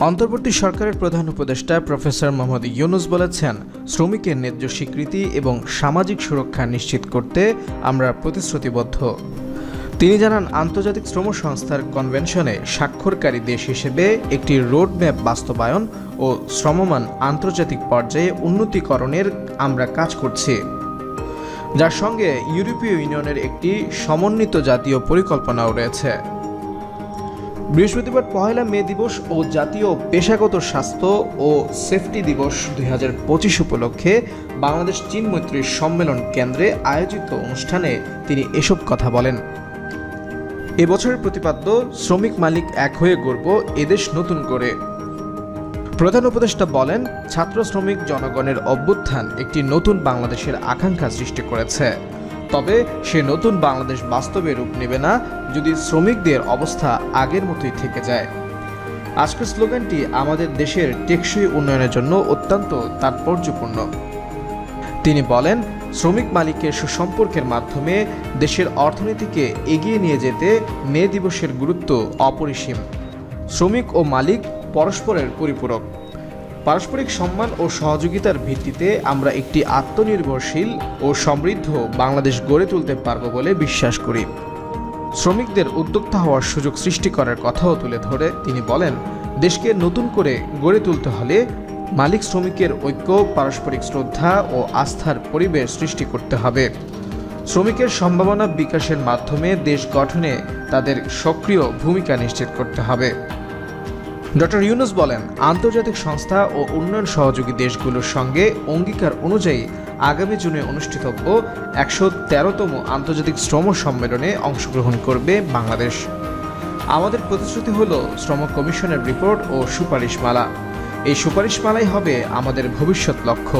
অন্তর্বর্তী সরকারের প্রধান উপদেষ্টা প্রফেসর মোহাম্মদ ইউনুস বলেছেন, শ্রমিকের ন্যায্য স্বীকৃতি এবং সামাজিক সুরক্ষা নিশ্চিত করতে আমরা প্রতিশ্রুতিবদ্ধ। তিনি জানান, আন্তর্জাতিক শ্রম সংস্থার কনভেনশনে স্বাক্ষরকারী দেশ হিসেবে একটি রোডম্যাপ বাস্তবায়ন ও শ্রমমান আন্তর্জাতিক পর্যায়ে উন্নতিকরণের আমরা কাজ করছি। যার সঙ্গে ইউরোপীয় ইউনিয়নের একটি সমন্বিত জাতীয় পরিকল্পনাও রয়েছে। বৃহস্পতিবার পহেলা মে দিবস ও জাতীয় পেশাগত স্বাস্থ্য ও সেফটি দিবস দুই হাজার পঁচিশ উপলক্ষে বাংলাদেশ চীন মৈত্রী সম্মেলন কেন্দ্রে আয়োজিত অনুষ্ঠানে তিনি এসব কথা বলেন। এবছরের প্রতিপাদ্য, শ্রমিক মালিক এক হয়ে গড়ব এদেশ নতুন করে। প্রধান উপদেষ্টা বলেন, ছাত্র শ্রমিক জনগণের অভ্যুত্থান একটি নতুন বাংলাদেশের আকাঙ্ক্ষা সৃষ্টি করেছে। তবে সে নতুন বাংলাদেশ বাস্তবে রূপ নেবে না যদি শ্রমিকদের অবস্থা আগের মতোই থেকে যায়। আজকের স্লোগানটি আমাদের দেশের টেকসই উন্নয়নের জন্য অত্যন্ত তাৎপর্যপূর্ণ। তিনি বলেন, শ্রমিক মালিকের সুসম্পর্কের মাধ্যমে দেশের অর্থনীতিকে এগিয়ে নিয়ে যেতে মে দিবসের গুরুত্ব অপরিসীম। শ্রমিক ও মালিক পরস্পরের পরিপূরক। পারস্পরিক সম্মান ও সহযোগিতার ভিত্তিতে আমরা একটি আত্মনির্ভরশীল ও সমৃদ্ধ বাংলাদেশ গড়ে তুলতে পারব বলে বিশ্বাস করি। শ্রমিকদের উদ্যোক্তা হওয়ার সুযোগ সৃষ্টি করার কথাও তুলে ধরে তিনি বলেন, দেশকে নতুন করে গড়ে তুলতে হলে মালিক শ্রমিকের ঐক্য, পারস্পরিক শ্রদ্ধা ও আস্থার পরিবেশ সৃষ্টি করতে হবে। শ্রমিকের সম্ভাবনা বিকাশের মাধ্যমে দেশ গঠনে তাদের সক্রিয় ভূমিকা নিশ্চিত করতে হবে। ডক্টর ইউনুস বলেন, আন্তর্জাতিক সংস্থা ও উন্নয়ন সহযোগী দেশগুলোর সঙ্গে অঙ্গীকার অনুযায়ী আগামী জুনে অনুষ্ঠিতব্য একশো তেরোতম আন্তর্জাতিক শ্রম সম্মেলনে অংশগ্রহণ করবে বাংলাদেশ। আমাদের প্রতিশ্রুতি হল শ্রম কমিশনের রিপোর্ট ও সুপারিশমালা। এই সুপারিশমালাই হবে আমাদের ভবিষ্যৎ লক্ষ্য।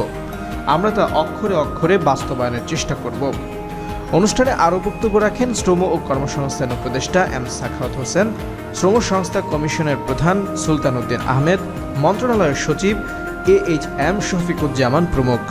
আমরা তা অক্ষরে অক্ষরে বাস্তবায়নের চেষ্টা করব। অনুষ্ঠানে আরও বক্তব্য রাখেন শ্রম ও কর্মসংস্থান উপদেষ্টা এম সাখাওয়াত হোসেন, শ্রম সংস্থা কমিশনের প্রধান সুলতান উদ্দিন আহমেদ, মন্ত্রণালয়ের সচিব এ এইচ এম শফিকুজ্জামান প্রমুখ।